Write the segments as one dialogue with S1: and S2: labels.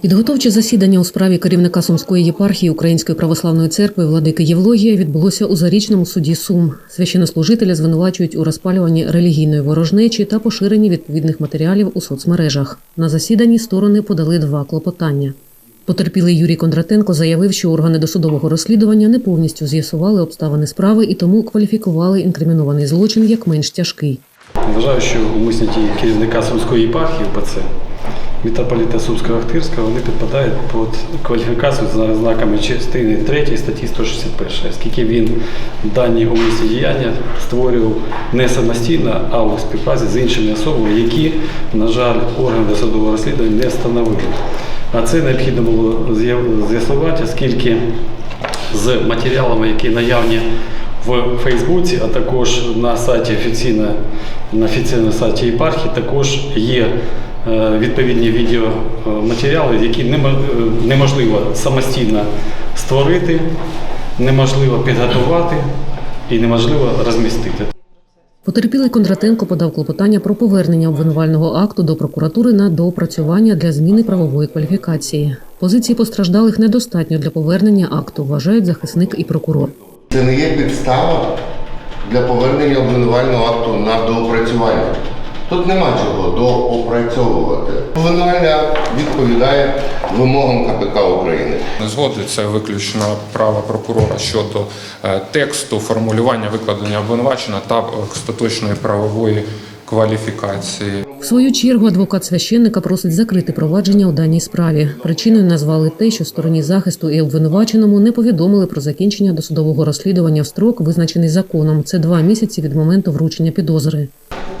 S1: Підготовче засідання у справі керівника Сумської єпархії Української православної церкви владики Євлогія відбулося у зарічному суді Сум. Священнослужителя звинувачують у розпалюванні релігійної ворожнечі та поширенні відповідних матеріалів у соцмережах. На засіданні сторони подали два клопотання. Потерпілий Юрій Кондратенко заявив, що органи досудового розслідування не повністю з'ясували обставини справи і тому кваліфікували інкримінований злочин як менш тяжкий.
S2: Вважаю, що умисні дії керівника Сумської єпархії УПЦ, митрополита Сумського Ахтирського, вони підпадають під кваліфікацію за знаками частини 3 статті 161, оскільки він дані умисні діяння створював не самостійно, а у співпраці з іншими особами, які, на жаль, органи досудового розслідування не встановили. А це необхідно було з'ясувати, оскільки з матеріалами, які наявні в Фейсбуці, а також на сайті офіційно, на офіційному сайті єпархії також є відповідні відеоматеріали, які е, неможливо самостійно створити, неможливо підготувати і неможливо розмістити.
S1: Потерпілий Кондратенко подав клопотання про повернення обвинувального акту до прокуратури на доопрацювання для зміни правової кваліфікації. Позиції постраждалих недостатньо для повернення акту, вважають захисник і прокурор.
S3: Це не є підстава для повернення обвинувального акту на доопрацювання. Тут нема чого доопрацьовувати. Акт відповідає вимогам КПК України.
S4: Не згоди це виключно право прокурора щодо е, тексту, формулювання викладення обвинувачення та е, остаточної правової кваліфікації.
S1: В свою чергу адвокат священника просить закрити провадження у даній справі. Причиною назвали те, що стороні захисту і обвинуваченому не повідомили про закінчення досудового розслідування в строк, визначений законом. Це два місяці від моменту вручення підозри.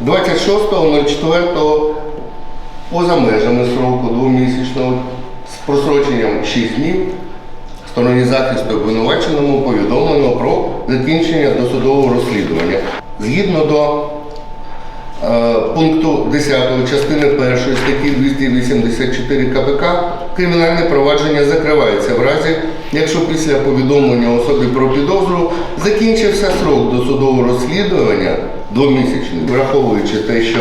S3: 26.04 поза межами сроку двомісячного з просроченням 6 днів стороні захисту обвинуваченому повідомлено про закінчення досудового розслідування. Згідно до е, пункту 10 частини 1 статті 284 КПК кримінальне провадження закривається в разі, якщо після повідомлення особі про підозру закінчився срок досудового розслідування двомісячний, враховуючи те, що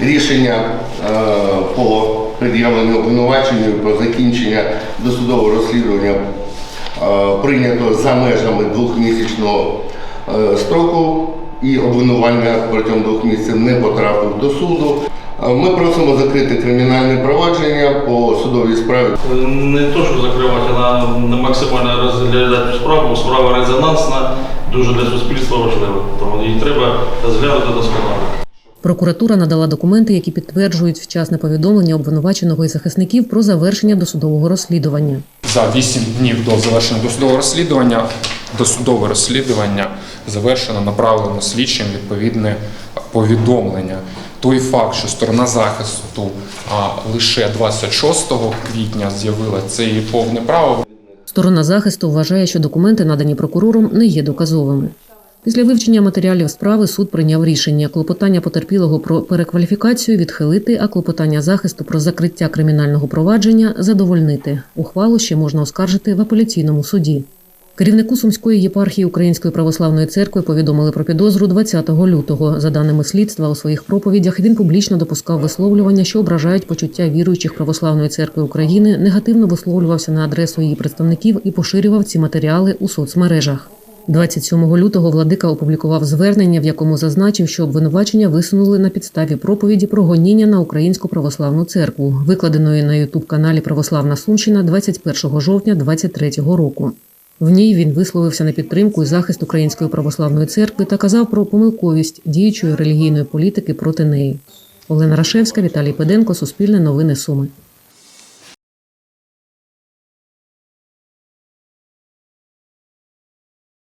S3: рішення е, по пред'явленню обвинуваченню про закінчення досудового розслідування е, прийнято за межами двохмісячного е, строку і обвинувальний акт протягом двох місяців не потрапив до суду. Ми просимо закрити кримінальне провадження по судовій справі.
S5: Не то, що закривати, а на максимально розглядати справу. Справа резонансна, дуже для суспільства важлива. Тому її треба розглянути досконало.
S1: Прокуратура надала документи, які підтверджують вчасне повідомлення обвинуваченого і захисників про завершення досудового розслідування.
S4: За 8 днів до завершення досудового розслідування досудове розслідування завершено, направлено слідчим відповідне повідомлення. Той факт, що сторона захисту а, лише 26 квітня з'явила це її повне право.
S1: Сторона захисту вважає, що документи, надані прокурором, не є доказовими. Після вивчення матеріалів справи суд прийняв рішення клопотання потерпілого про перекваліфікацію відхилити, а клопотання захисту про закриття кримінального провадження задовольнити. Ухвалу ще можна оскаржити в апеляційному суді. Керівнику Сумської єпархії Української православної церкви повідомили про підозру 20 лютого. За даними слідства, у своїх проповідях він публічно допускав висловлювання, що ображають почуття віруючих православної церкви України, негативно висловлювався на адресу її представників і поширював ці матеріали у соцмережах. 27 лютого владика опублікував звернення, в якому зазначив, що обвинувачення висунули на підставі проповіді про гоніння на українську православну церкву, викладеної на ютуб каналі Православна Сумщина 21 жовтня 2023 року. В ній він висловився на підтримку і захист Української православної церкви та казав про помилковість діючої релігійної політики проти неї. Олена Рашевська, Віталій Педенко, Суспільне новини Суми.